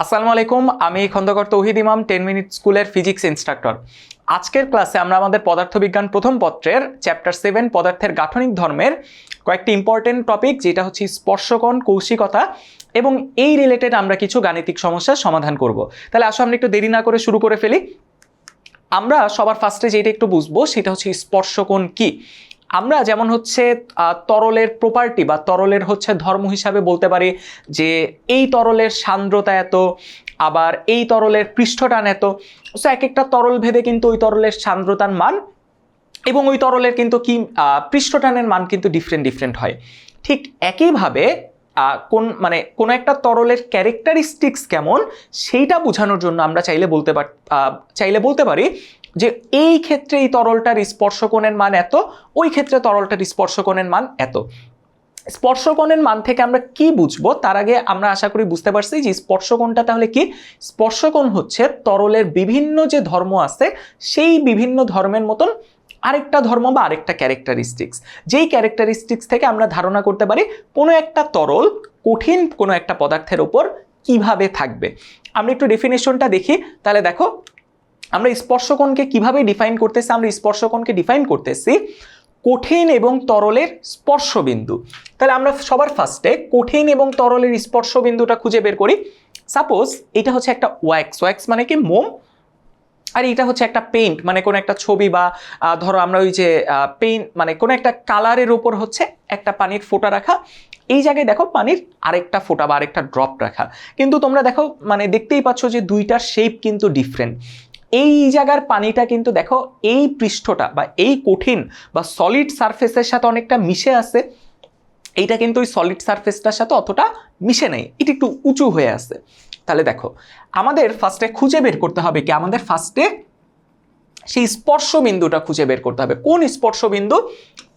আসসালামু আলাইকুম, আমি খন্দকার তৌহিদ ইমাম, টেন মিনিট স্কুলের ফিজিক্স ইনস্ট্রাক্টর। আজকের ক্লাসে আমরা আমাদের পদার্থবিজ্ঞান প্রথম পত্রের, চ্যাপ্টার সেভেন, পদার্থের গাঠনিক ধর্মের কয়েকটি ইম্পর্টেন্ট টপিক যেটা হচ্ছে স্পর্শকণ, কৌশিকতা এবং এই রিলেটেড আমরা কিছু গাণিতিক সমস্যার সমাধান করব। তাহলে আসো, আমরা একটু দেরি না করে শুরু করে ফেলি। আমরা সবার ফার্স্টে যেটা একটু বুঝব, সেটা হচ্ছে স্পর্শকোণ কি? আমরা যেমন হচ্ছে তরলের প্রপার্টি বা তরলের হচ্ছে ধর্ম হিসাবে বলতে পারি যে, এই তরলের সান্দ্রতা এত, আবার এই তরলের পৃষ্ঠটান এত সো এক একটা তরল ভেদে কিন্তু ওই তরলের সান্দ্রতার মান এবং ওই তরলের কিন্তু কি পৃষ্ঠটানের মান কিন্তু ডিফারেন্ট ডিফারেন্ট হয়। ঠিক একইভাবে কোন মানে কোনো একটা তরলের ক্যারেক্টারিস্টিক্স কেমন, সেইটা বোঝানোর জন্য আমরা চাইলে বলতে পার চাইলে বলতে পারি যে এই ক্ষেত্রে এই তরলটার স্পর্শকোণের মান এত, ওই ক্ষেত্রে তরলটার স্পর্শকোণের মান এত। স্পর্শকোণের মান থেকে আমরা কি বুঝব? তার আগে আমরা আশা করি বুঝতে পারছি যে স্পর্শকোণটা তাহলে কি? স্পর্শকোণ হচ্ছে তরলের বিভিন্ন যে ধর্ম আছে, সেই বিভিন্ন ধর্মের মতন আরেকটা ধর্ম বা আরেকটা ক্যারেক্টারিস্টিক্স যেই ক্যারেক্টারিস্টিক্স থেকে আমরা ধারণা করতে পারি, কোনো একটা তরল কঠিন কোনো একটা পদার্থের ওপর কীভাবে থাকবে। আমরা একটু ডেফিনেশনটা দেখি, তাহলে দেখো আমরা স্পর্শকোণকে কীভাবে ডিফাইন করতেছি? আমরা স্পর্শকোণকে ডিফাইন করতেছি কঠিন এবং তরলের স্পর্শবিন্দু। তাহলে আমরা সবার ফার্স্টে কঠিন এবং তরলের স্পর্শবিন্দুটা খুঁজে বের করি। সাপোজ এটা হচ্ছে একটা ওয়্যাক্স ওয়্যাক্স মানে কি? মোম। আর এটা হচ্ছে একটা পেইন্ট মানে কোনো একটা ছবি বা ধরো আমরা ওই যে পেইন্ট মানে কোনো একটা কালারের ওপর হচ্ছে একটা পানির ফোঁটা রাখা। এই জায়গায় দেখো পানির আরেকটা ফোঁটা বা আরেকটা ড্রপ রাখা। কিন্তু তোমরা দেখো মানে দেখতেই পাচ্ছ যে দুইটার শেপ কিন্তু ডিফারেন্ট এই জায়গার পানিটা কিন্তু দেখো, এই পৃষ্ঠটা বা এই কঠিন বা সলিড সারফেসের সাথে অনেকটা মিশে আছে। এইটা কিন্তু ওই সলিড সারফেসটার সাথে অতটা মিশে নেই। এটা একটু উঁচু হয়ে আছে। তাহলে দেখো, আমাদের ফার্স্টে খুঁজে বের করতে হবে কি? আমাদের ফার্স্টে সেই স্পর্শবিন্দুটা খুঁজে বের করতে হবে। কোন স্পর্শবিন্দু?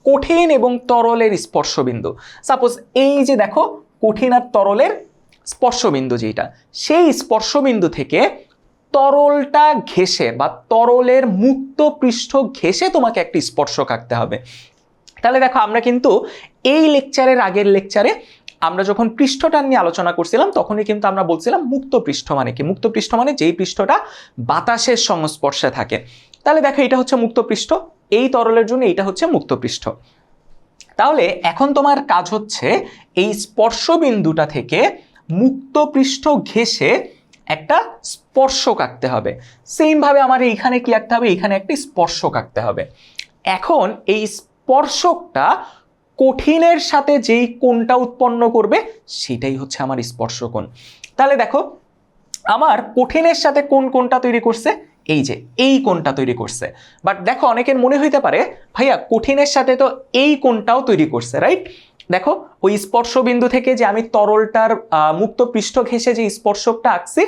কঠিন এবং তরলের স্পর্শবিন্দু। সাপোজ এই যে দেখো, কঠিন আর তরলের স্পর্শবিন্দু যেটা সেই স্পর্শবিন্দু থেকে তরলটা ঘেসে বা তরলের মুক্ত পৃষ্ঠ ঘেসে তোমাকে একটি স্পর্শক আঁকতে হবে। তাহলে দেখো, আমরা কিন্তু এই লেকচারের আগের লেকচারে আমরা যখন পৃষ্ঠটা নিয়ে আলোচনা করছিলাম, তখনই কিন্তু আমরা বলছিলাম মুক্ত পৃষ্ঠ মানে কি? মুক্ত পৃষ্ঠ মানে যেই পৃষ্ঠটা বাতাসের সংস্পর্শে থাকে। তাহলে দেখো, এটা হচ্ছে মুক্ত পৃষ্ঠ, এই তরলের জন্য এইটা হচ্ছে মুক্ত পৃষ্ঠ। তাহলে এখন তোমার কাজ হচ্ছে এই স্পর্শবিন্দুটা থেকে মুক্ত পৃষ্ঠ ঘেসে একটা স্পর্শক আঁকতে হবে। সেমভাবে আমার এইখানে কি আঁকতে হবে? এইখানে একটি স্পর্শক আঁকতে হবে। এখন এই স্পর্শকটা কঠিনের সাথে যেই কোণটা উৎপন্ন করবে, সেটাই হচ্ছে আমার স্পর্শকোণ। তাহলে দেখো, আমার কঠিনের সাথে কোন কোনটা তৈরি করছে? এই যে, এই কোনটা তৈরি করছে। বাট দেখো, অনেকের মনে হইতে পারে, ভাইয়া, কঠিনের সাথে তো এই কোনটাও তৈরি করছে রাইট দেখো, ওই স্পর্শবিন্দু থেকে যে আমি তরলটার মুক্ত পৃষ্ঠ ঘেসে যে স্পর্শকটা আঁকছি,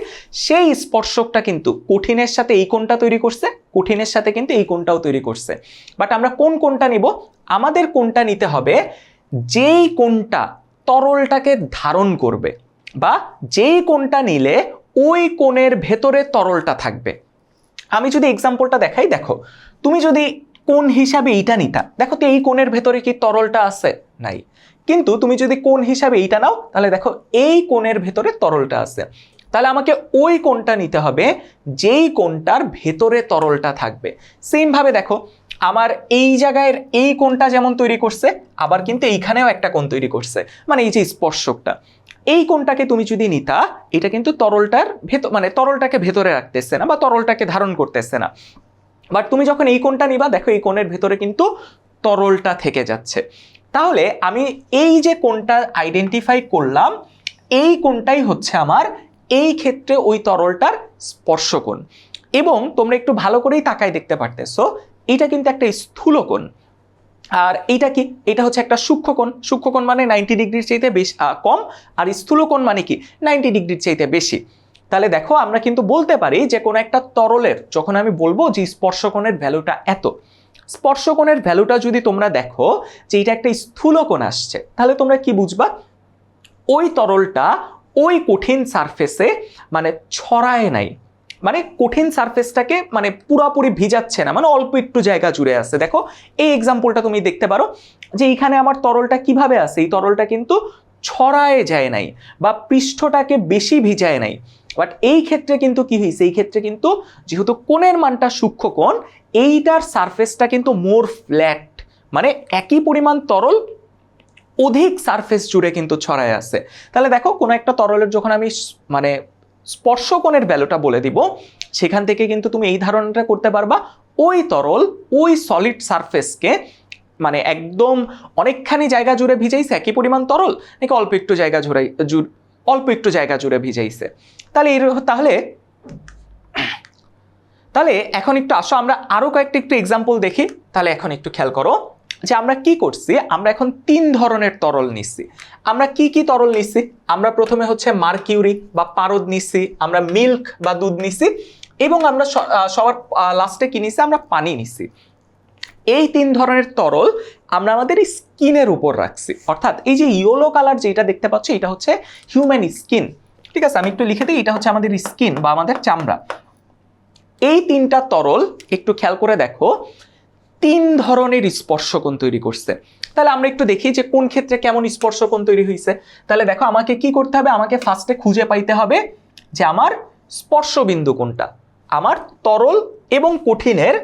সেই স্পর্শকটা কিন্তু কঠিনের সাথে এই কোনটা তৈরি করছে, কঠিনের সাথে কিন্তু এই কোনটাও তৈরি করছে। বাট আমরা কোন কোনটা নিব? আমাদের কোনটা নিতে হবে যেই কোনটা তরলটাকে ধারণ করবে বা যেই কোনটা নিলে ওই কোণের ভেতরে তরলটা থাকবে। আমি যদি এক্সাম্পলটা দেখাই, দেখো, তুমি যদি কোন হিসাবে এইটা নিতা? দেখো তো এই কোণের ভেতরে কি তরলটা আছে? নাই। কিন্তু তুমি যদি কোন হিসাবে এইটা নাও, তাহলে দেখো এই কোণের ভেতরে তরলটা আছে। তাহলে আমাকে ওই কোণটা নিতে হবে, যেই কোণটার ভেতরে তরলটা থাকবে। সেমভাবে দেখো, আমার এই জায়গায় এই কোণটা যেমন তৈরি করছে, আবার কিন্তু এইখানেও একটা কোণ তৈরি করছে। মানে এই যে স্পর্শকটা। এই কোণটাকে তুমি যদি নিতা, এটা কিন্তু তরলটার ভেতর মানে তরলটাকে ভেতরে রাখতেছে না বা তরলটাকে ধারণ করতেছে না। বাট তুমি যখন এই কোণটা নিবা, দেখো এই কোণের ভেতরে কিন্তু তরলটা থেকে যাচ্ছে। তাহলে আমি এই যে কোণটা আইডেন্টিফাই করলাম, এই কোণটাই হচ্ছে আমার এই ক্ষেত্রে ওই তরলটার স্পর্শকোণ এবং তোমরা একটু ভালো করেই তাকায় দেখতে পারতেছো এটা কিন্তু একটা স্থূলকোণ আর এইটা কি? এটা হচ্ছে একটা সূক্ষ্মকোণ সূক্ষ্মকোণ মানে নাইনটি ডিগ্রির চাইতে বেশ কম। আর স্থূলকোণ মানে কি? নাইনটি ডিগ্রির চাইতে বেশি। তাহলে দেখো, আমরা কিন্তু বলতে পারি যে কোনো একটা তরলের, যখন আমি বলব যে স্পর্শকোণের ভ্যালুটা এত, স্পর্শকোণের ভ্যালুটা যদি তোমরা দেখো যে এটা একটা স্থূলকোণ আসছে, তাহলে তোমরা কি বুঝবা? ওই তরলটা ওই কঠিন সারফেসে মানে ছড়ায় নাই মানে কঠিন সারফেসটাকে মানে পুরাপুরি ভিজাচ্ছে না মানে অল্প একটু জায়গা জুড়ে আছে। দেখো, এই এক্সাম্পলটা তুমি দেখতে পারো যে এইখানে আমার তরলটা কীভাবে আছে? এই তরলটা কিন্তু ছড়ায় যায় নাই বা পৃষ্ঠটাকে বেশি ভিজায় নাই। বাট এই ক্ষেত্রে কিন্তু কি হয়েছে এই ক্ষেত্রে কিন্তু যেহেতু কোণের মানটা সূক্ষ্ম কোণ, এইটার সারফেসটা কিন্তু মোর ফ্ল্যাট মানে একই পরিমাণ তরল অধিক সারফেস জুড়ে কিন্তু ছড়ায় আছে। তাহলে দেখো, কোনো একটা তরলের যখন আমি মানে স্পর্শকোণের ভ্যালুটা বলে দিব, সেখান থেকে কিন্তু তুমি এই ধারণাটা করতে পারবা, ওই তরল ওই সলিড সারফেসকে মানে একদম অনেকখানি জায়গা জুড়ে ভিজাইছে, একই পরিমাণ তরল, নাকি অল্প একটু জায়গা জুড়ে জু- অল্প একটু জায়গা জুড়ে ভিজাইছে। তাহলে এর তাহলে তাহলে এখন একটু আসো, আমরা আরও কয়েকটা একটু এক্সাম্পল দেখি। তাহলে এখন একটু খেয়াল করো যে আমরা কি করছি, আমরা এখন তিন ধরনের তরল নিচ্ছি। আমরা কি কি তরল নিচ্ছি? আমরা প্রথমে হচ্ছে মার্কিউরি বা পারদ নিচ্ছি, আমরা মিল্ক বা দুধ নিচ্ছি এবং আমরা সবার লাস্টে কি নিচ্ছি? আমরা পানি নিচ্ছি। এই তিন ধরনের তরল আমরা আমাদের স্কিনের উপর রাখছি। অর্থাৎ এই যে ইয়েলো কালার যেটা দেখতে পাচ্ছ, এটা হচ্ছে হিউম্যান স্কিন ঠিক আছে, আমি একটু লিখে দিই, এটা হচ্ছে আমাদের স্কিন বা আমাদের চামড়া। এই তিনটা তরল, একটু খেয়াল করে দেখো, তিন ধরনের স্পর্শকোণ তৈরি করছে। তাহলে আমরা একটু দেখি যে কোন ক্ষেত্রে কেমন স্পর্শকোণ তৈরি হয়েছে তাহলে দেখো, আমাকে কি করতে হবে? আমাকে ফার্স্টে খুঁজে পাইতে হবে যে আমার স্পর্শবিন্দু কোনটা। আমার তরল এবং কঠিনের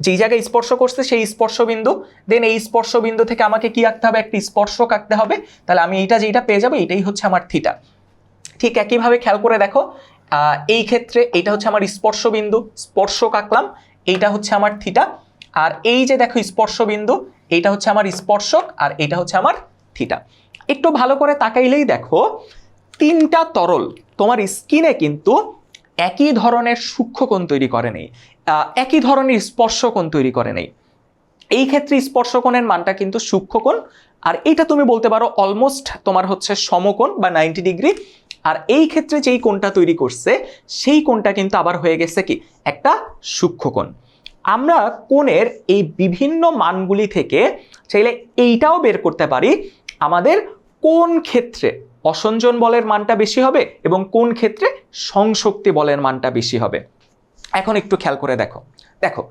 যেই জায়গায় স্পর্শ করছে সেই স্পর্শবিন্দু দেন এই স্পর্শবিন্দু থেকে আমাকে কি আঁকতে হবে? একটি স্পর্শক আঁকতে হবে। তাহলে আমি এইটা যেটা পেয়ে যাব, এটাই হচ্ছে আমার থিটা ঠিক একইভাবে খেয়াল করে দেখো এই ক্ষেত্রে এটা হচ্ছে আমার স্পর্শবিন্দু, স্পর্শক আঁকলাম এইটা হচ্ছে আমার থিটা আর এই যে দেখো স্পর্শবিন্দু এইটা হচ্ছে আমার স্পর্শক আর এটা হচ্ছে আমার থিটা একটু ভালো করে তাকাইলেই দেখো, তিনটা তরল তোমার স্কিনে কিন্তু একই ধরনের সূক্ষ্মকোণ তৈরি করে নেই। একই ধরনের স্পর্শকোণ তৈরি করে নেই। এই ক্ষেত্রে স্পর্শকোণের মানটা কিন্তু সূক্ষ্মকোণ, আর এইটা তুমি বলতে পারো অলমোস্ট তোমার হচ্ছে সমকোণ বা নাইনটি ডিগ্রি আর এই ক্ষেত্রে যেই কোণটা তৈরি করছে, সেই কোণটা কিন্তু আবার হয়ে গেছে কি? একটা সূক্ষ্মকোণ। আমরা কোণের এই বিভিন্ন মানগুলি থেকে চাইলে এইটাও বের করতে পারি, আমাদের কোন ক্ষেত্রে অসঞ্জন বলের মানটা বেশি হবে এবং কোন ক্ষেত্রে সংশক্তি বলের মানটা বেশি হবে। এখন একটু খেয়াল করে দেখো। দেখো,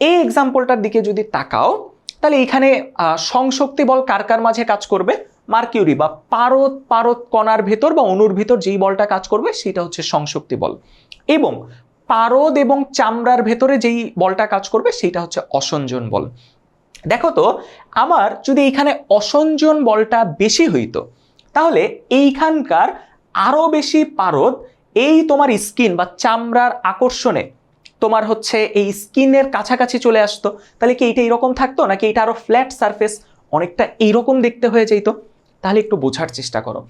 এই এক্সাম্পলটার দিকে যদি তাকাও, তাহলে এখানে সংশক্তি বল কার কার মাঝে কাজ করবে? মার্কিউরি বা পারদ পারদ কণার ভেতর বা অণুর ভেতর যেই বলটা কাজ করবে, সেটা হচ্ছে সংশক্তি বল। এবং পারদ এবং চামড়ার ভেতরে যেই বলটা কাজ করবে, সেটা হচ্ছে অসঞ্জন বল। দেখো তো, আমার যদি এইখানে অসঞ্জন বলটা বেশি হইতো, তাহলে এইখানকার আরও বেশি পারদ এই তোমার স্কিন বা চামড়ার আকর্ষণে তোমার হচ্ছে এই স্কিনের কাছাকাছি চলে আসতো, তাহলে কি এইটা এরকম থাকতো নাকি এটা আরও ফ্ল্যাট সারফেস অনেকটা এইরকম দেখতে হয়ে যেত? তাহলে একটু বোঝার চেষ্টা করো।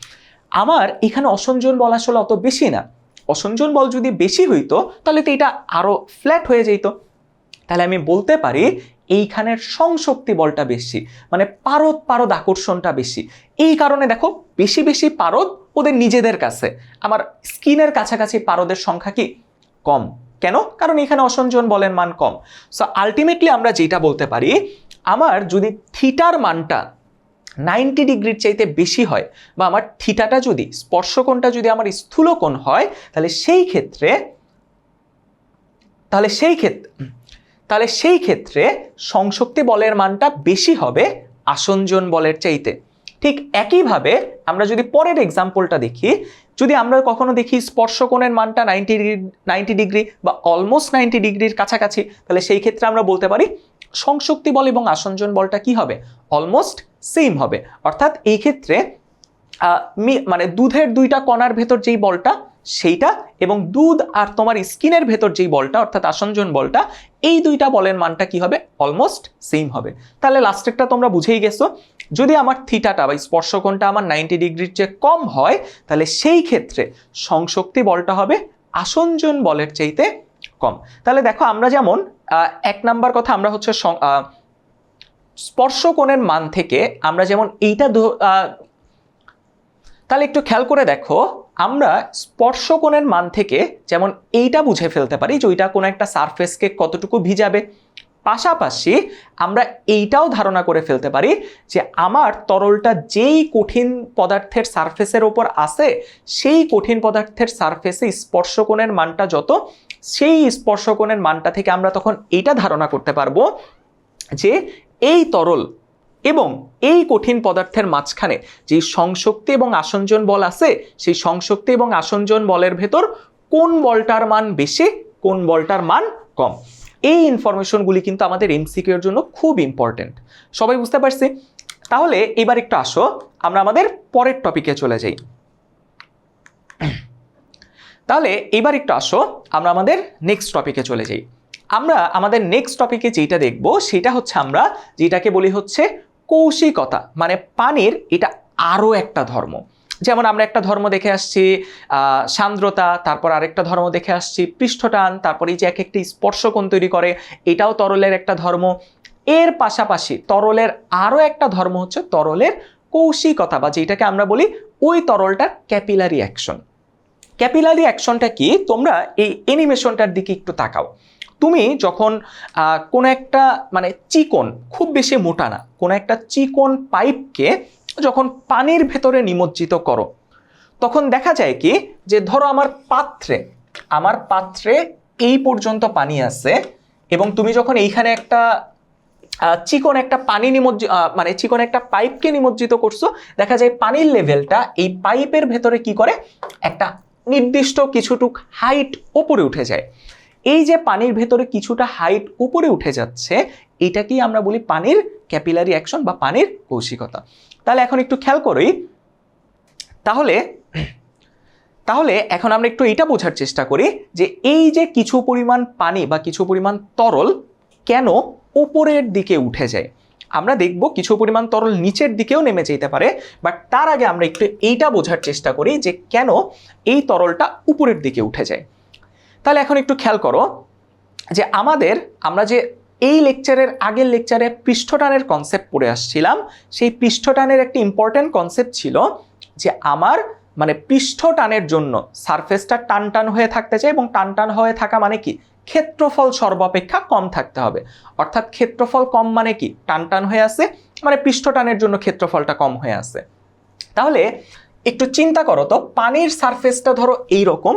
আমার এখানে অসঞ্জন বল আসলে অত বেশি না। অসঞ্জন বল যদি বেশি হইতো, তাহলে তো এটা আরও ফ্ল্যাট হয়ে যেত। তাহলে আমি বলতে পারি এইখানের সংশক্তি বলটা বেশি মানে পারদ পারদ আকর্ষণটা বেশি। এই কারণে দেখো, বেশি বেশি পারদ ওদের নিজেদের কাছে। আমার স্কিনের কাছাকাছি পারদের সংখ্যা কি? কম। কেন? কারণ এখানে অসঞ্জন বলের মান কম। সো আলটিমেটলি আমরা যেটা বলতে পারি, আমার যদি থিটার মানটা নাইনটি ডিগ্রির চাইতে বেশি হয়, বা আমার থিটাটা যদি, স্পর্শকোণটা যদি আমার স্থূলকোণ হয়, তাহলে সেই ক্ষেত্রে, তাহলে সেই ক্ষেত্রে তাহলে সেই ক্ষেত্রে সংশক্তি বলের মানটা বেশি হবে আসঞ্জন বলের চাইতে। ঠিক একইভাবে আমরা যদি পরের এক্সাম্পলটা দেখি যদি আমরা কখনো দেখি স্পর্শকোণের মানটা নাইনটি নাইনটি ডিগ্রি বা অলমোস্ট নাইনটি ডিগ্রির কাছাকাছি, তাহলে সেই ক্ষেত্রে আমরা বলতে পারি সংশক্তি বল এবং আসঞ্জন বলটা কি হবে? অলমোস্ট সেম হবে। অর্থাৎ এই ক্ষেত্রে মানে দুধের দুইটা কণার ভেতর যেই বলটা সেইটা এবং দুধ আর তোমার স্কিনের ভেতর যেই বলটা, অর্থাৎ আসঞ্জন বলটা, এই দুইটা বলের মানটা কি হবে? অলমোস্ট সেম হবে। তাহলে লাস্টেরটা তোমরা বুঝেই গেছো। যদি আমার থিটাটা বা স্পর্শকোণটা আমার নাইনটি ডিগ্রির চেয়ে কম হয়, তাহলে সেই ক্ষেত্রে সংশক্তি বলটা হবে আসঞ্জন বলের চাইতে কম। তাহলে দেখো আমরা যেমন এক নাম্বার কথা আমরা হচ্ছে স্পর্শকোণের মান থেকে আমরা যেমন এইটা তাহলে একটু খেয়াল করে দেখো। আমরা স্পর্শকোণের মান থেকে যেমন এইটা বুঝে ফেলতে পারি যে ওইটা কোনো একটা সারফেসকে কতটুকু ভিজাবে, পাশাপাশি আমরা এইটাও ধারণা করে ফেলতে পারি যে আমার তরলটা যেই কঠিন পদার্থের সারফেসের ওপর আসে সেই কঠিন পদার্থের সারফেসে স্পর্শকোণের মানটা যত, সেই স্পর্শকোণের মানটা থেকে আমরা তখন এইটা ধারণা করতে পারব যে এই তরল এবং এই কঠিন পদার্থের মাঝখানে যে সংশক্তি এবং আসঞ্জন বল আছে, সেই সংশক্তি এবং আসঞ্জন বলের ভেতর কোন বলটার মান বেশি, কোন বলটার মান কম। এই ইনফরমেশনগুলি কিন্তু আমাদের এমসিকিউ এর জন্য খুব ইম্পর্টেন্ট সবাই বুঝতে পারছি? তাহলে এবার একটু আসো, আমরা আমাদের পরের টপিকে চলে যাই। তাহলে এবার একটু আসো, আমরা আমাদের নেক্সট টপিকে চলে যাই। আমরা আমাদের নেক্সট টপিকে যেটা দেখব, সেটা হচ্ছে আমরা, যেটাকে বলি হচ্ছে কৌশিকতা মানে পানির এটা আরও একটা ধর্ম। যেমন আমরা একটা ধর্ম দেখে আসছি সান্দ্রতা, তারপর আরেকটা ধর্ম দেখে আসছি, পৃষ্ঠটান, তারপর এই যে এক একটি স্পর্শকোণ তৈরি করে, এটাও তরলের একটা ধর্ম। এর পাশাপাশি তরলের আরও একটা ধর্ম হচ্ছে তরলের কৌশিকতা, বা যেটাকে আমরা বলি ওই তরলটার ক্যাপিলারি অ্যাকশন। ক্যাপিলারি অ্যাকশনটা কি? তোমরা এই অ্যানিমেশনটার দিকে একটু তাকাও। তুমি যখন কোনো একটা মানে চিকন, খুব বেশি মোটা না, কোনো একটা চিকন পাইপকে যখন পানির ভেতরে নিমজ্জিত করো, তখন দেখা যায় কি যে ধরো আমার পাত্রে আমার পাত্রে এই পর্যন্ত পানি আছে এবং তুমি যখন এইখানে একটা চিকন একটা পানি নিমজ্জিত মানে চিকন একটা পাইপকে নিমজ্জিত করছ, দেখা যায় পানির লেভেলটা এই পাইপের ভেতরে কি করে? একটা নির্দিষ্ট কিছুটুক হাইট ওপরে উঠে যায়। এই যে পানির ভেতরে কিছুটা হাইট উপরে উঠে যাচ্ছে, এটাকেই আমরা বলি পানির ক্যাপিলারি অ্যাকশন বা পানির কৌশিকতা। তাহলে এখন একটু খেয়াল করি। তাহলে তাহলে এখন আমরা একটু এটা বোঝার চেষ্টা করি যে এই যে কিছু পরিমাণ পানি বা কিছু পরিমাণ তরল কেন উপরের দিকে উঠে যায়। আমরা দেখব কিছু পরিমাণ তরল নিচের দিকেও নেমে যেতে পারে বাট তার আগে আমরা একটু এইটা বোঝার চেষ্টা করি যে কেন এই তরলটা উপরের দিকে উঠে যায়। তাহলে এখন একটু খেয়াল করো যে আমাদের, আমরা যে এই লেকচারের আগের লেকচারে পৃষ্ঠটানের কনসেপ্ট পড়ে আসছিলাম, সেই পৃষ্ঠটানের একটি ইম্পর্ট্যান্ট কনসেপ্ট ছিল যে আমার মানে পৃষ্ঠটানের জন্য সারফেসটা টান টান হয়ে থাকতে চাই এবং টান টান হয়ে থাকা মানে কি? ক্ষেত্রফল সর্বাপেক্ষা কম থাকতে হবে। অর্থাৎ ক্ষেত্রফল কম মানে কি? টান টান হয়ে আছে মানে পৃষ্ঠটানের জন্য ক্ষেত্রফলটা কম হয়ে আছে তাহলে একটু চিন্তা করো তো, পানির সারফেসটা ধরো এই রকম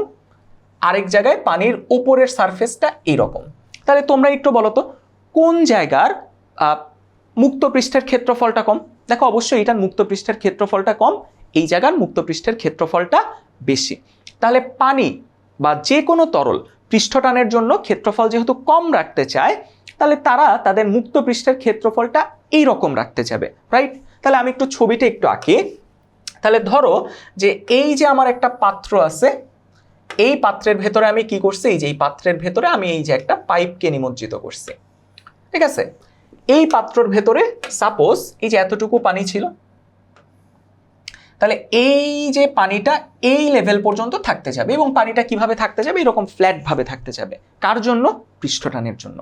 আরেক জায়গায় পানির উপরের সারফেসটা এইরকম তাহলে তোমরা একটু বলো তো, কোন জায়গার মুক্ত পৃষ্ঠের ক্ষেত্রফলটা কম? দেখো অবশ্যই এটার মুক্ত পৃষ্ঠের ক্ষেত্রফলটা কম, এই জায়গার মুক্ত পৃষ্ঠের ক্ষেত্রফলটা বেশি। তাহলে পানি বা যে কোনো তরল পৃষ্ঠটানের জন্য ক্ষেত্রফল যেহেতু কম রাখতে চায়, তাহলে তারা তাদের মুক্ত পৃষ্ঠের ক্ষেত্রফলটা এই রকম রাখতে যাবে রাইট তাহলে আমি একটু ছবিটা একটু আঁকি। তাহলে ধরো যে এই যে আমার একটা পাত্র আছে এই পাত্রের ভেতরে আমি কি করছি? এই যে এই পাত্রের ভেতরে আমি এই যে একটা পাইপকে নিমজ্জিত করছি। ঠিক আছে? এই পাত্রর ভেতরে সাপোজ এই যে এতটুকু পানি ছিল, তাহলে এই যে পানিটা এই লেভেল পর্যন্ত থাকতে যাবে এবং পানিটা কীভাবে থাকতে যাবে? এরকম ফ্ল্যাট ভাবে থাকতে যাবে। কার জন্য? পৃষ্ঠটানের জন্য।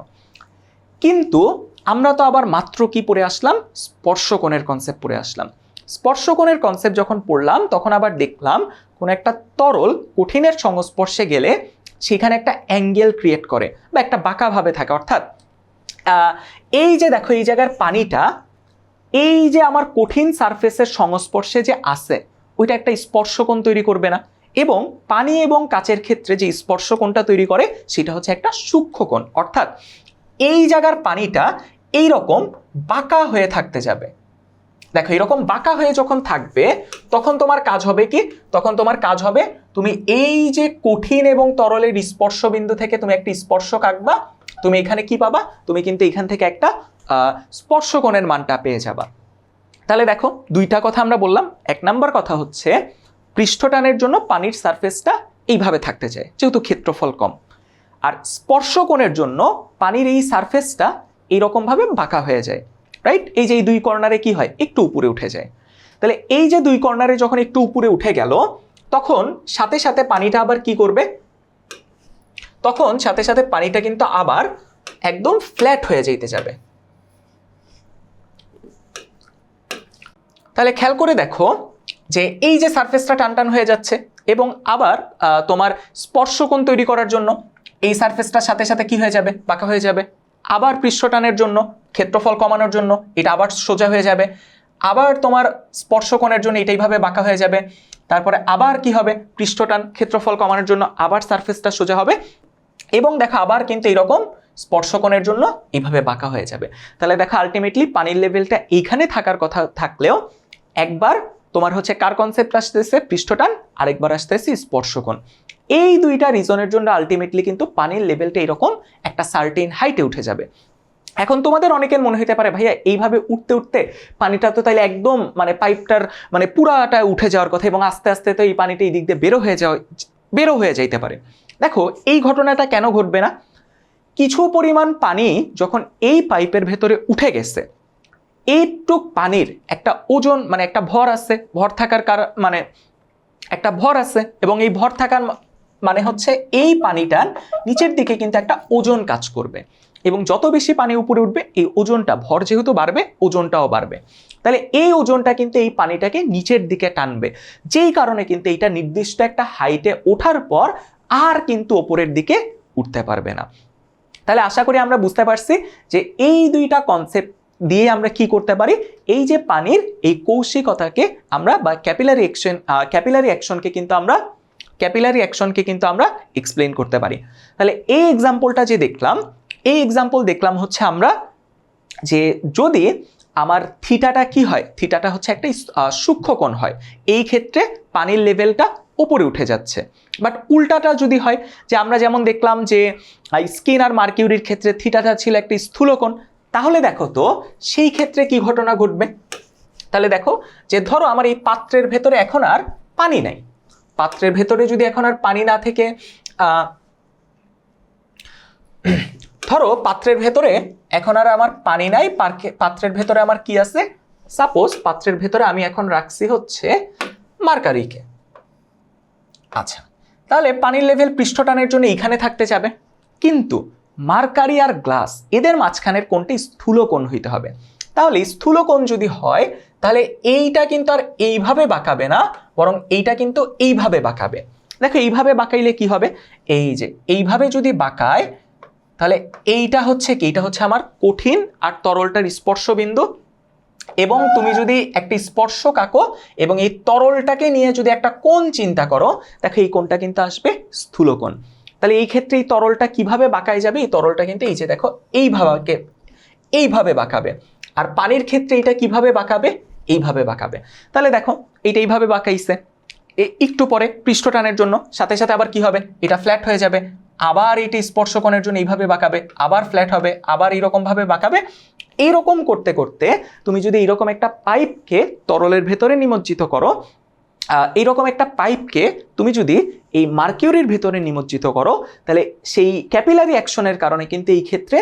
কিন্তু আমরা তো আবার মাত্র কি পড়ে আসলাম? স্পর্শকোণের কনসেপ্ট পড়ে আসলাম। স্পর্শকোণের কনসেপ্ট যখন পড়লাম, তখন আবার দেখলাম কোন একটা তরল কঠিনের সংস্পর্শে গেলে সেখানে একটা অ্যাঙ্গেল ক্রিয়েট করে বা একটা বাঁকাভাবে থাকে। অর্থাৎ এই যে দেখো, এই জায়গার পানিটা, এই যে আমার কঠিন সারফেসের সংস্পর্শে যে আছে, ওইটা একটা স্পর্শকোণ তৈরি করবে না। এবং পানি এবং কাচের ক্ষেত্রে যে স্পর্শকোণটা তৈরি করে, সেটা হচ্ছে একটা সূক্ষ্মকোণ। অর্থাৎ, এই জায়গার পানিটা এই রকম বাঁকা হয়ে থাকতে যাবে। দেখো, এরকম বাঁকা হয়ে যখন থাকবে, তখন তোমার কাজ হবে কি? তখন তোমার কাজ হবে, তুমি এই যে কঠিন এবং তরলের স্পর্শবিন্দু থেকে তুমি একটা স্পর্শক আঁকবা, তুমি এখানে কি পাবা? তুমি কিন্তু এখান থেকে একটা স্পর্শকোণের মানটা পেয়ে যাবা। তাহলে দেখো, দুইটা কথা আমরা বললাম। এক নাম্বার কথা হচ্ছে, পৃষ্ঠটানের জন্য পানির সারফেসটা এইভাবে থাকতে চায়, যেহেতু ক্ষেত্রফল কম। আর স্পর্শকোণের জন্য পানির এই সারফেসটা এইরকমভাবে বাঁকা হয়ে যায়। রাইট এই যে এই দুই কর্নারে কি হয়? একটু উপরে উঠে যায়। তাহলে এই যে দুই কর্নারে যখন একটু উপরে উঠে গেল, তখন সাথে সাথে পানিটা আবার কি করবে? তখন সাথে সাথে পানিটা কিন্তু আবার একদম ফ্ল্যাট হয়ে যেতে যাবে। তাহলে খেয়াল করে দেখো যে এই যে সারফেসটা টানটান হয়ে যাচ্ছে এবং আবার তোমার স্পর্শকোণ তৈরি করার জন্য এই সারফেসটার সাথে সাথে কি হয়ে যাবে? বাঁকা হয়ে যাবে। আবার পৃষ্ঠটানের জন্য, ক্ষেত্রফল কমানোর জন্য এটা আবার সোজা হয়ে যাবে। আবার তোমার স্পর্শকোণের জন্য এটাইভাবে বাঁকা হয়ে যাবে। তারপরে আবার কি হবে? পৃষ্ঠটান ক্ষেত্রফল কমানোর জন্য আবার সারফেসটা সোজা হবে। এবং দেখা আবার কিন্তু এরকম স্পর্শকোণের জন্য এইভাবে বাঁকা হয়ে যাবে। তাহলে দেখা আলটিমেটলি পানির লেভেলটা এইখানে থাকার কথা থাকলেও একবার তোমার হচ্ছে কার কনসেপ্ট আসতেছে? পৃষ্ঠটান, আরেকবার আসতেছে স্পর্শকোণ। এই দুইটা রিজনের জন্য আলটিমেটলি কিন্তু পানির লেভেলটা এরকম একটা সার্টেন হাইটে উঠে যাবে। এখন তোমাদের অনেকের মনে হতে পারে, ভাইয়া, এইভাবে উঠতে উঠতে পানিটা তো তাইলে একদম মানে পাইপটার মানে পুরাটা উঠে যাওয়ার কথা এবং আস্তে আস্তে তো এই পানিটা এই দিক দিয়ে বেরো হয়ে যাওয়া, বেরো হয়ে যাইতে পারে। দেখো, এই ঘটনাটা কেন ঘটবে না? কিছু পরিমাণ পানি যখন এই পাইপের ভেতরে উঠে গেছে, এইটুক পানির একটা ওজন মানে একটা ভর আছে, ভর থাকার কার মানে একটা ভর আছে এবং এই ভর থাকার মানে হচ্ছে এই পানিটার নিচের দিকে কিন্তু একটা ওজন কাজ করবে। এবং যত বেশি পানি উপরে উঠবে, এই ওজনটা ভর যেহেতু বাড়বে, ওজনটাও বাড়বে। তাহলে এই ওজনটা কিন্তু এই পানিটাকে নিচের দিকে টানবে। যেই কারণে কিন্তু এইটা নির্দিষ্ট একটা হাইটে ওঠার পর আর কিন্তু ওপরের দিকে উঠতে পারবে না। তাহলে আশা করি আমরা বুঝতে পারছি যে এই দুইটা কনসেপ্ট দিয়ে আমরা কি করতে পারি? এই যে পানির এই কৌশিকতাকে আমরা বা ক্যাপিলারি অ্যাকশন ক্যাপিলারি অ্যাকশনকে কিন্তু আমরা ক্যাপিলারি অ্যাকশনকে কিন্তু আমরা এক্সপ্লেন করতে পারি। তাহলে এই এক্সাম্পলটা যে দেখলাম, এই এক্সাম্পল দেখলাম হচ্ছে আমরা যে যদি আমার থিটাটা কি হয়, থিটাটা হচ্ছে একটা সূক্ষ্মকোণ হয়, এই ক্ষেত্রে পানির লেভেলটা উপরে উঠে যাচ্ছে। বাট উল্টাটা যদি হয়, যে আমরা যেমন দেখলাম যে স্কিন আর মার্কিউরির ক্ষেত্রে থিটাটা ছিল একটি স্থূলকোণ তাহলে দেখো তো সেই ক্ষেত্রে কি ঘটনা ঘটবে? তাহলে দেখো যে ধরো আমার এই পাত্রের ভেতরে এখন আর পানি নাই। পাত্রের ভেতরে যদি এখন আর পানি না থেকে ধরো পাত্রের ভেতরে এখন আর আমার পানি নাই পাত্রের ভেতরে আমার কি আছে? সাপোজ পাত্রের ভেতরে আমি এখন রাখছি হচ্ছে মার্কারিকে। আচ্ছা তাহলে পানির লেভেল পৃষ্ঠটানের জন্য এইখানে থাকতে যাবে। কিন্তু মার্কারি আর গ্লাস, এদের মাঝখানের কোনটি স্থূল কোণ হইতে হবে। তাহলে স্থূল কোণ যদি হয়, তাহলে এইটা কিন্তু আর এইভাবে বাঁকাবে না। বরং এইটা কিন্তু এইভাবে বাঁকাবে। দেখো, এইভাবে বাঁকাইলে কি হবে? এই যে, এইভাবে যদি বাঁকায়, তাহলে এইটা হচ্ছে কি? এটা হচ্ছে আমার কঠিন আর তরলটার স্পর্শবিন্দু। এবং তুমি যদি একটি স্পর্শক আঁকো এবং এই তরলটাকে নিয়ে যদি একটা কোণ চিন্তা করো, দেখো, এই কোণটা কিন্তু আসবে স্থূলকোণ তাহলে এই ক্ষেত্রে এই তরলটা কীভাবে বাঁকায় যাবে? এই তরলটা কিন্তু এই যে, দেখো, এইভাবে এইভাবে বাঁকাবে। আর পানির ক্ষেত্রে এটা কীভাবে বাঁকাবে? এইভাবে বাঁকাবে। তাহলে দেখো, এইটা এইভাবে বাঁকাইছে। একটু পরে পৃষ্ঠটানের জন্য, সাথে সাথে আবার কি হবে? এটা ফ্ল্যাট হয়ে যাবে। আবার এটি স্পর্শকণের জন্য এইভাবে বাঁকাবে, আবার ফ্ল্যাট হবে, আবার এইরকমভাবে বাঁকাবে। এইরকম করতে করতে তুমি যদি এইরকম একটা পাইপকে তরলের ভেতরে নিমজ্জিত করো এইরকম একটা পাইপকে তুমি যদি এই মার্কিউরির ভেতরে নিমজ্জিত করো, তাহলে সেই ক্যাপিলারি অ্যাকশনের কারণে কিন্তু এই ক্ষেত্রে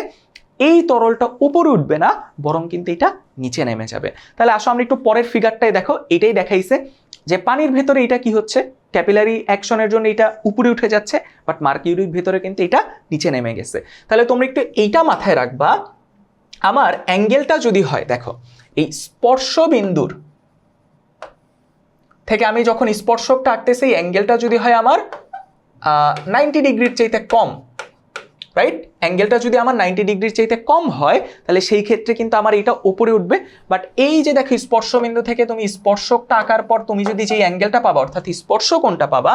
এই তরলটা উপরে উঠবে না, বরং কিন্তু এটা নিচে নেমে যাবে। তাহলে আসো আমরা একটু পরের ফিগারটাই দেখো, এটাই দেখাইছে যে পানির ভেতরে এটা কি হচ্ছে? ক্যাপিলারি অ্যাকশনের জন্য এটা উপরে উঠে যাচ্ছে বাট মার্কিউরির ভেতরে কিন্তু এটা নিচে নেমে গেছে। তাহলে তোমরা একটু এইটা মাথায় রাখবা। আমার অ্যাঙ্গেলটা যদি হয়, দেখো, এই স্পর্শ বিন্দুর থেকে আমি যখন স্পর্শকটা আঁকতেছি, এই অ্যাঙ্গেলটা যদি হয় আমার নাইনটি ডিগ্রির চাইতে কম। রাইট অ্যাঙ্গেলটা যদি আমার নাইনটি ডিগ্রির চাইতে কম হয়, তাহলে সেই ক্ষেত্রে কিন্তু আমার এটা উপরে উঠবে। বাট এই যে দেখো স্পর্শবিন্দু থেকে তুমি স্পর্শকটা আঁকার পর তুমি যদি যে অ্যাঙ্গেলটা পাবা, অর্থাৎ স্পর্শ কোণটা পাবা,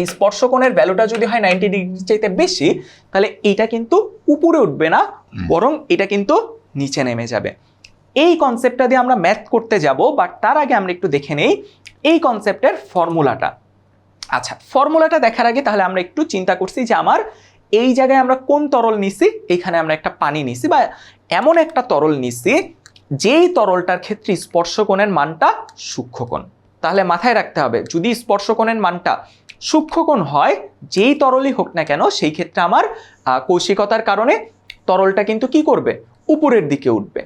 এই স্পর্শকোণের ভ্যালুটা যদি হয় নাইনটি ডিগ্রির চাইতে বেশি, তাহলে এটা কিন্তু উপরে উঠবে না, বরং এটা কিন্তু নিচে নেমে যাবে। এই কনসেপ্টটা দিয়ে আমরা ম্যাথ করতে যাব বাট তার আগে আমরা একটু দেখে নেই এই কনসেপ্টের ফর্মুলাটা আচ্ছা ফর্মুলাটা দেখার আগে তাহলে আমরা একটু চিন্তা করছি যে আমার এই জায়গায় আমরা কোন তরল নিছি? এইখানে আমরা একটা পানি নিছি বা এমন একটা তরল নিছি, যেই তরলটার ক্ষেত্রে স্পর্শকোণের মানটা সূক্ষ্মকোণ। তাহলে মাথায় রাখতে হবে, যদি স্পর্শকোণের মানটা সূক্ষ্মকোণ হয়, যেই তরলই হোক না কেন, সেই ক্ষেত্রে আমার কৌশিকতার কারণে তরলটা কিন্তু কি করবে? উপরের দিকে উঠবে।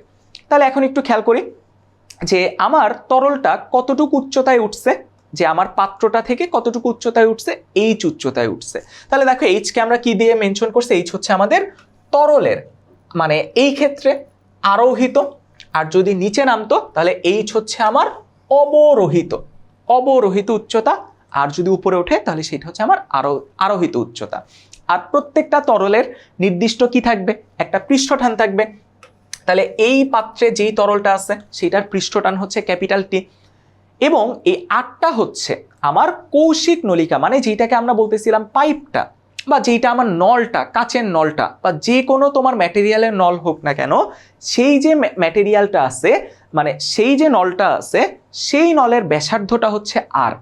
তাহলে এখন একটু খেয়াল করি যে আমার তরলটা কতটুকু উচ্চতায় উঠছে? যে আমার পাত্রটা থেকে কতটুকু উচ্চতায় উঠছে, এইচ উচ্চতায় উঠছে। তাহলে দেখো, এইচকে আমরা কি দিয়ে মেনশন করছি? এইচ হচ্ছে আমাদের তরলের মানে এই ক্ষেত্রে আরোহিত, আর যদি নিচে নামতো, তাহলে এইচ হচ্ছে আমার অবরোহিত। অবরোহিত উচ্চতা, আর যদি উপরে ওঠে, তাহলে সেটা হচ্ছে আমার আরও, আরোহিত উচ্চতা। আর প্রত্যেকটা তরলের নির্দিষ্ট কি থাকবে? একটা পৃষ্ঠটান থাকবে। তাহলে এই পাত্রে যেই তরলটা আছে, সেটার পৃষ্ঠটান হচ্ছে ক্যাপিটাল টি। এবং এই আটটা হচ্ছে আমার কৌশিক নলিকা মানে যেটাকে আমরা বলতেছিলাম পাইপটা, বা যেটা আমার নলটা, কাচের নলটা, বা যে কোনো তোমার ম্যাটেরিয়ালের নল হোক না কেন, সেই যে ম্যাটেরিয়ালটা আছে মানে সেই যে নলটা আছে, সেই নলের ব্যাসার্ধটা হচ্ছে আর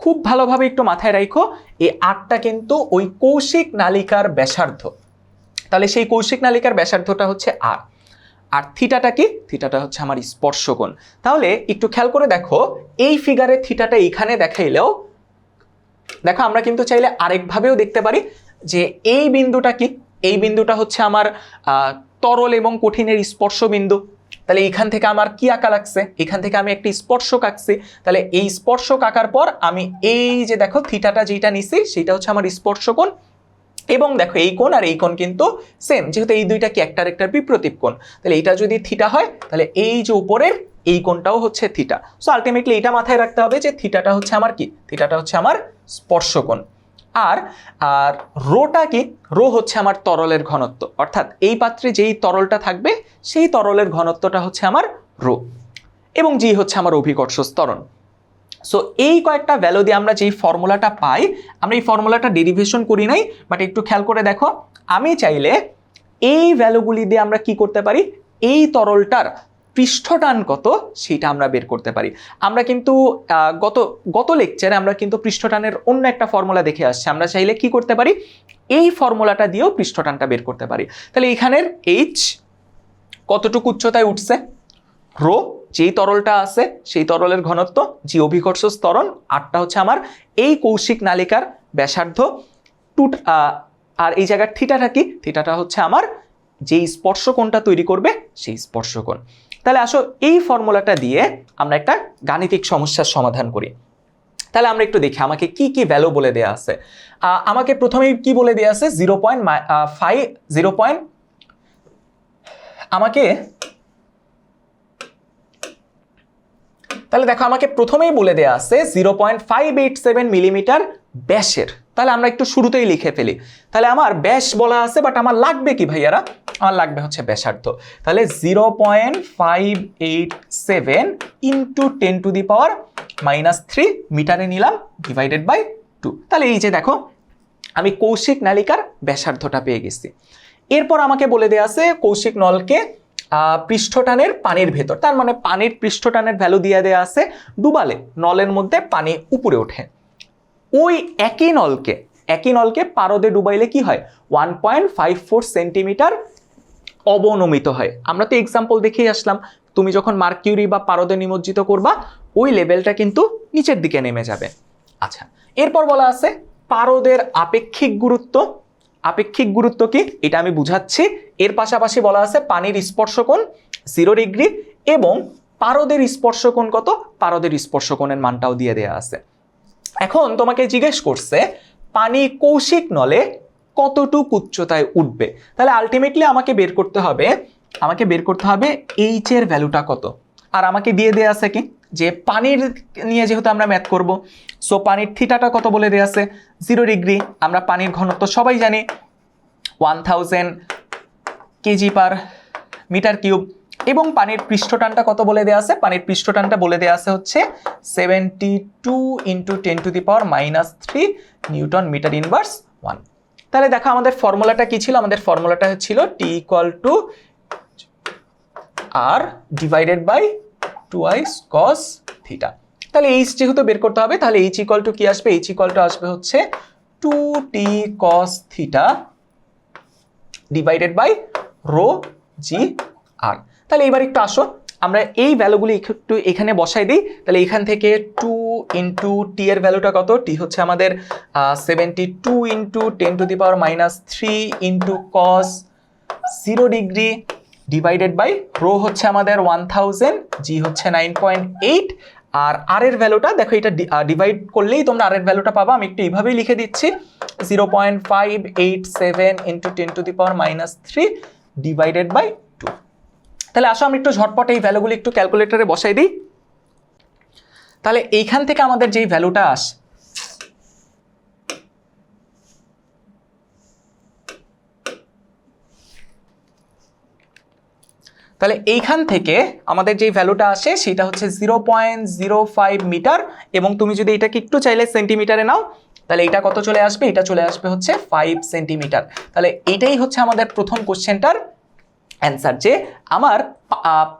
খুব ভালোভাবে একটু মাথায় রাখো এই আটটা কিন্তু ওই কৌশিক নালিকার ব্যাসার্ধ। তাহলে সেই কৌশিক নালিকার ব্যাসার্ধটা হচ্ছে আর আর থিটাটা কি? থিটাটা হচ্ছে আমার স্পর্শকোণ। তাহলে একটু খেয়াল করে দেখো, এই ফিগারে থিটাটা এইখানে দেখাইলেও, দেখো আমরা কিন্তু চাইলে আরেকভাবেও দেখতে পারি যে এই বিন্দুটা কি? এই বিন্দুটা হচ্ছে আমার তরল এবং কঠিনের স্পর্শ বিন্দু তাহলে এইখান থেকে আমার কি আঁকা লাগছে এখান থেকে আমি একটি স্পর্শক আঁকছি। তাহলে এই স্পর্শক আঁকার পর আমি এই যে দেখো থিটাটা যেটা নিছি সেটা হচ্ছে আমার স্পর্শকোণ। এবং দেখো এই কোণ আর এই কোণ কিন্তু সেম যেহেতু এই দুইটা কি একটার একটার বিপ্রতীপ কোণ। তাহলে এইটা যদি থিটা হয়, তাহলে এই যে উপরের, এই কোণটাও হচ্ছে থিটা সো আলটিমেটলি এটা মাথায় রাখতে হবে যে থিটাটা হচ্ছে আমার কি? থিটাটা হচ্ছে আমার স্পর্শকোণ আর আর রোটা কি? রো হচ্ছে আমার তরলের ঘনত্ব। অর্থাৎ এই পাত্রে যেই তরলটা থাকবে, সেই তরলের ঘনত্বটা হচ্ছে আমার রো। এবং জি হচ্ছে আমার অভিকর্ষ স্তরণ সো এই কয়েকটা ভ্যালু দিয়ে আমরা যেই ফর্মুলাটা পাই, আমরা এই ফর্মুলাটা ডেরিভেশন করি নাই বাট একটু খেয়াল করে দেখো, আমি চাইলে এই ভ্যালুগুলি দিয়ে আমরা কি করতে পারি? এই তরলটার পৃষ্ঠটান কত সেটা আমরা বের করতে পারি। আমরা কিন্তু গত গত লেকচারে আমরা কিন্তু পৃষ্ঠটানের অন্য একটা ফর্মুলা দেখে আসছি। আমরা চাইলে কি করতে পারি? এই ফর্মুলাটা দিয়েও পৃষ্ঠটানটা বের করতে পারি। তাহলে এখানের এইচ কতটুকু উচ্চতায় উঠছে? রো যেই তরলটা আছে, সেই তরলের ঘনত্ব, যে অভিকর্ষ স্তরণ আটটা হচ্ছে আমার এই কৌশিক নালিকার ব্যাসার্ধ। টুট আর এই জায়গার থিটাটা কি? থিটাটা হচ্ছে আমার যেই স্পর্শকোণটা তৈরি করবে, সেই স্পর্শকোণ। তাহলে আসো, এই ফর্মুলাটা দিয়ে আমরা একটা গাণিতিক সমস্যার সমাধান করি। তাহলে আমরা একটু দেখি, আমাকে কি কি ভ্যালু বলে দেওয়া আছে। আমাকে প্রথমেই কি বলে দেওয়া আছে? Zero point five zero point আমাকে তাহলে দেখো, আমাকে প্রথমেই বলে দেয়া আছে zero point five eight seven millimetre ব্যাসের। তাহলে আমরা একটু শুরুতেই লিখে ফেলি। তাহলে আমার ব্যাস বলা আছে বাট আমার লাগবে কি ভাইয়ারা? আমার লাগবে হচ্ছে ব্যাসার্ধ। তাহলে zero point five eight seven into ten to the power minus three মিটারে নিলাম ডিভাইডেড বাই টু তাহলে এই যে দেখো, আমি কৌশিক নালিকার ব্যাসার্ধটা পেয়ে গেছি। এরপর আমাকে বলে দেওয়া আছে কৌশিক নলকে পৃষ্ঠটানের পানির ভেতর। তার মানে পানির পৃষ্ঠটানের ভ্যালু দিয়ে দেওয়া আছে ডুবালে নলের মধ্যে পানি উপরে ওঠে। ওই একই নলকে একই নলকে পারদে ডুবাইলে কি হয়? One point five four centimetre অবনমিত হয়। আমরা তো এক্সাম্পল দেখেই আসলাম। তুমি যখন মার্কিউরি বা পারদে নিমজ্জিত করবা, ওই লেভেলটা কিন্তু নিচের দিকে নেমে যাবে। আচ্ছা এরপর বলা আছে পারদের আপেক্ষিক গুরুত্ব আপেক্ষিক গুরুত্ব কি? এটা আমি বুঝাচ্ছি। এর পাশাপাশি বলা আছে পানির স্পর্শকোণ জিরো ডিগ্রি এবং পারদের স্পর্শকোণ কত? পারদের স্পর্শকোণের মানটাও দিয়ে দেয়া আছে। এখন তোমাকে জিজ্ঞেস করছে, পানি কৌশিক নলে কতটুক উচ্চতায় উঠবে? তাহলে আলটিমেটলি আমাকে বের করতে হবে, আমাকে বের করতে হবে এইচ এর ভ্যালুটা কত? আর আমাকে দিয়ে দেয়া আছে কি? যে পানির নিয়ে যেহেতু আমরা ম্যাথ করব সো পানির থিটাটা কত বলে দেওয়া আছে? জিরো ডিগ্রি আমরা পানির ঘনত্ব সবাই জানি one thousand kg per metre cube এবং পানির পৃষ্ঠটানটা কত বলে দেওয়া আছে? পানির পৃষ্ঠটানটা বলে দেওয়া আছে হচ্ছে seventy two into ten to the power minus three newton metre inverse one তাহলে দেখো আমাদের ফর্মুলাটা কি ছিল? আমাদের ফর্মুলাটা ছিল T equal to R divided by two ice cos theta তাহলে এইচ যেহেতু বের করতে হবে, তাহলে এইচ ইকুয়াল টু কি আসবে? এইচ ইকুয়াল টু আসবে হচ্ছে two T cos theta divided by rho G R তাহলে এবার একটু আসো, আমরা এই ভ্যালুগুলি একটু এখানে বসাই দিই। তাহলে এখান থেকে টু ইন্টু টি এর ভ্যালুটা কত? টি হচ্ছে আমাদের seventy two into ten to the power minus three into cos zero degree divided by rho হচ্ছে আমাদের ওয়ান থাউজেন্ড জি হচ্ছে নাইন পয়েন্ট এইট আর আর এর ভ্যালুটা দেখো এটা ডিভাইড করলেই তোমরা আর এর ভ্যালুটা পাবা। আমি একটু এইভাবেই লিখে দিচ্ছি। Zero point five eight seven into ten to the power minus three divided by two তাহলে আসো, আমি একটু ঝটপট এই ভ্যালুগুলি একটু ক্যালকুলেটরে বসাই দিই। তাহলে এইখান থেকে আমাদের যেই ভ্যালুটা আস তাহলে এইখান থেকে আমাদের যে ভ্যালুটা আসে, সেটা হচ্ছে zero point zero five metre এবং তুমি যদি এটাকে একটু চাইলে সেন্টিমিটারে নাও, তাহলে এটা কত চলে আসবে? এটা চলে আসবে হচ্ছে ফাইভ সেন্টিমিটার তাহলে এটাই হচ্ছে আমাদের প্রথম কোশ্চেনটার অ্যান্সার যে আমার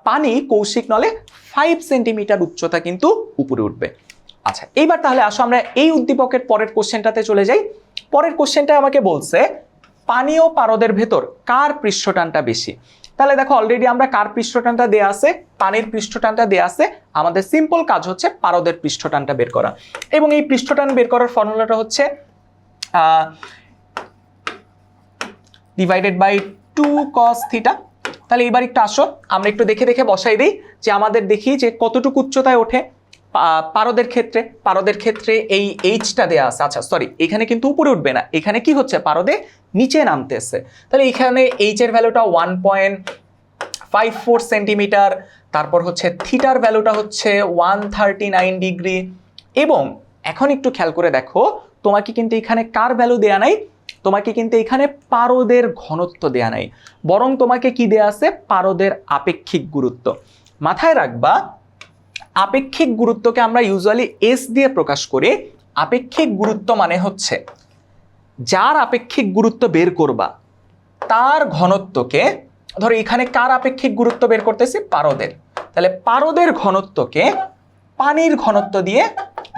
পানি কৌশিক নলে ফাইভ সেন্টিমিটার উচ্চতা কিন্তু উপরে উঠবে। আচ্ছা এইবার তাহলে আসো আমরা এই উদ্দীপকের পরের কোশ্চেনটাতে চলে যাই। পরের কোশ্চেনটা আমাকে বলছে পানীয় পারদের ভেতর কার পৃষ্ঠটানটা বেশি? তাহলে দেখো অলরেডি আমরা কার পৃষ্ঠটানটা দেয়া আছে? পানির পৃষ্ঠটানটা দেয়া আছে। আমাদের সিম্পল কাজ হচ্ছে পারদের পৃষ্ঠটানটা বের করা। এবং এই পৃষ্ঠটান বের করার ফর্মুলাটা হচ্ছে divided by two cos theta তাহলে এবার একটু আসো, আমরা একটু দেখে দেখে বসাই দিই যে আমাদের দেখি যে কতটুকু উচ্চতায় ওঠে। পারদের ক্ষেত্রে পারদের ক্ষেত্রে এই এইচটা দেয়া আছে। আচ্ছা সরি এখানে কিন্তু উপরে উঠবে না। এখানে কি হচ্ছে? পারদে নিচে নামতেছে। তাহলে এখানে এইচ এর ভ্যালুটা one point five four centimetre তারপর হচ্ছে থিটার ভ্যালুটা হচ্ছে ওয়ান থার্টি নাইন ডিগ্রি এবং এখন একটু খেয়াল করে দেখো, তোমাকে কিন্তু এখানে কার ভ্যালু দেয়া নাই? তোমাকে কিন্তু এখানে পারদের ঘনত্ব দেয়া নাই। বরং তোমাকে কি দেয়া আছে? পারদের আপেক্ষিক গুরুত্ব। মাথায় রাখবা আপেক্ষিক গুরুত্বকে আমরা ইউজুয়ালি এস দিয়ে প্রকাশ করি। আপেক্ষিক গুরুত্ব মানে হচ্ছে, যার আপেক্ষিক গুরুত্ব বের করবা, তার ঘনত্বকে, ধরো এখানে কার আপেক্ষিক গুরুত্ব বের করতেছি? পারদের। তাহলে পারদের ঘনত্বকে পানির ঘনত্ব দিয়ে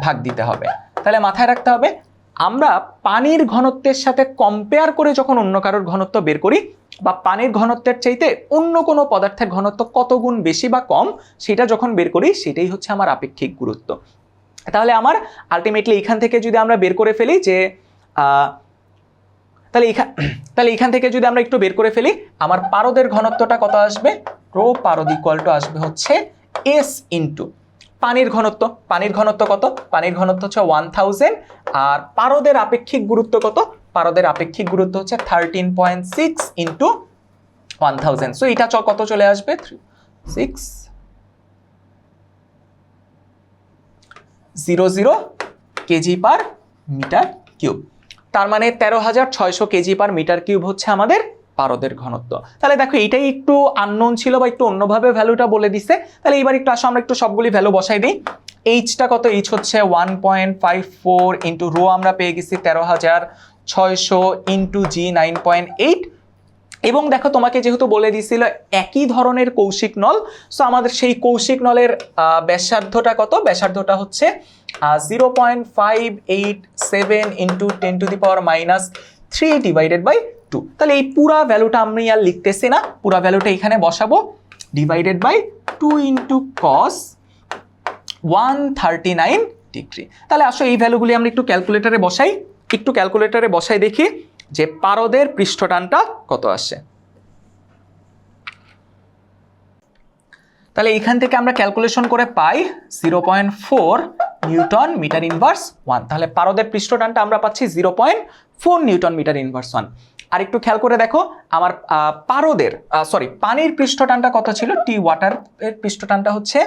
ভাগ দিতে হবে। তাহলে মাথায় রাখতে হবে আমরা পানির ঘনত্বের সাথে কম্পেয়ার করে যখন অন্য কারোর ঘনত্ব বের করি, বা পানির ঘনত্বের চাইতে অন্য কোনো পদার্থের ঘনত্ব কত গুণ বেশি বা কম, সেটা যখন বের করি, সেটাই হচ্ছে আমার আপেক্ষিক গুরুত্ব। তাহলে আমার আলটিমেটলি এখান থেকে যদি আমরা বের করে ফেলি যে তাহলে এখান তাহলে এখান থেকে যদি আমরা একটু বের করে ফেলি, আমার পারদের ঘনত্বটা কত আসবে? রো পারদ ইকুয়াল টু আসবে হচ্ছে এস ইন্টু পানির ঘনত্ব পানির ঘনত্ব কত? পানির ঘনত্ব হচ্ছে ওয়ান থাউজেন্ড আর পারদের আপেক্ষিক গুরুত্ব কত? পারদের আপেক্ষিক গুরুত্ব হচ্ছে thirteen point six into one thousand so এটা কত চলে আসবে? Six zero zero kg per metre cube তার মানে তেরো হাজার ছয়শো কেজি পার মিটার কিউব হচ্ছে আমাদের পারদের ঘনত্ব। তাহলে দেখো এটাই একটু আননোন ছিল বা একটু অন্যভাবে ভ্যালুটা বলে দিছে। তাহলে এইবার একটু আসো, আমরা একটু সবগুলি ভ্যালু বসাই দিই। এইচটা কত? এইচ হচ্ছে one point five four into rho আমরা পেয়ে গেছি তেরো হাজার ছয়শো into G nine point eight এবং দেখো তোমাকে যেহেতু বলে দিছিল একই ধরনের কৌশিক নল সো আমাদের সেই কৌশিক নলের ব্যাসার্ধটা কত? ব্যাসার্ধটা হচ্ছে zero point five eight seven into ten to the power minus three divided by two তাহলে এই পুরা ভ্যালুটা আমি আর লিখতেছি না, পুরা ভ্যালুটা এখানে বসাবো divided by two into cos one thirty nine degree তাহলে আসো এই ভ্যালুগুলি আমরা একটু ক্যালকুলেটারে বসাই, একটু ক্যালকুলেটারে বসাই দেখি যে পারদের পৃষ্ঠটানটা কত আসে। তাহলে এখান থেকে আমরা ক্যালকুলেশন করে পাই zero point four newton metre inverse one তাহলে পারদের পৃষ্ঠটানটা আমরা পাচ্ছি zero point four newton metre inverse one আর একটু খেয়াল করে দেখো, আমার পারদের সরি পানির পৃষ্ঠটানটা কত ছিল? টি ওয়াটার এর পৃষ্ঠটানটা হচ্ছে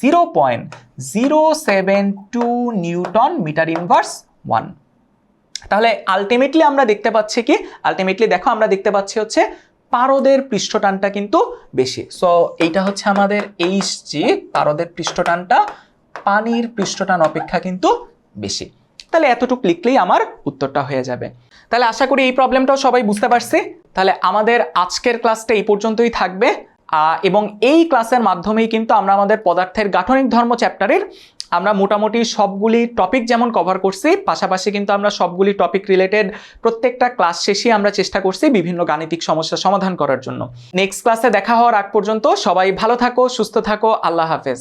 zero point zero seven two newton metre inverse one তাহলে আলটিমেটলি আমরা দেখতে পাচ্ছি কি? আলটিমেটলি দেখো, আমরা দেখতে পাচ্ছি হচ্ছে পারদের পৃষ্ঠটানটা কিন্তু বেশি। সো এইটা হচ্ছে আমাদের এইচ জি পারদের পৃষ্ঠটানটা, পানির পৃষ্ঠটান অপেক্ষা কিন্তু বেশি। তাহলে এতটুকু লিখলেই আমার উত্তরটা হয়ে যাবে। তাহলে আশা করি এই প্রবলেমটাও সবাই বুঝতে পারছি। তাহলে আমাদের আজকের ক্লাসটা এই পর্যন্তই থাকবে। এবং এই ক্লাসের মাধ্যমেই কিন্তু আমরা আমাদের পদার্থের গাঠনিক ধর্ম চ্যাপ্টারের আমরা মোটামুটি সবগুলি টপিক যেমন কভার করছি, পাশাপাশি কিন্তু আমরা সবগুলি টপিক রিলেটেড প্রত্যেকটা ক্লাস শেষে আমরা চেষ্টা করছি বিভিন্ন গাণিতিক সমস্যা সমাধান করার জন্য। নেক্সট ক্লাসে দেখা হওয়ার আগ পর্যন্ত সবাই ভালো থাকো, সুস্থ থাকো, আল্লাহ হাফেজ।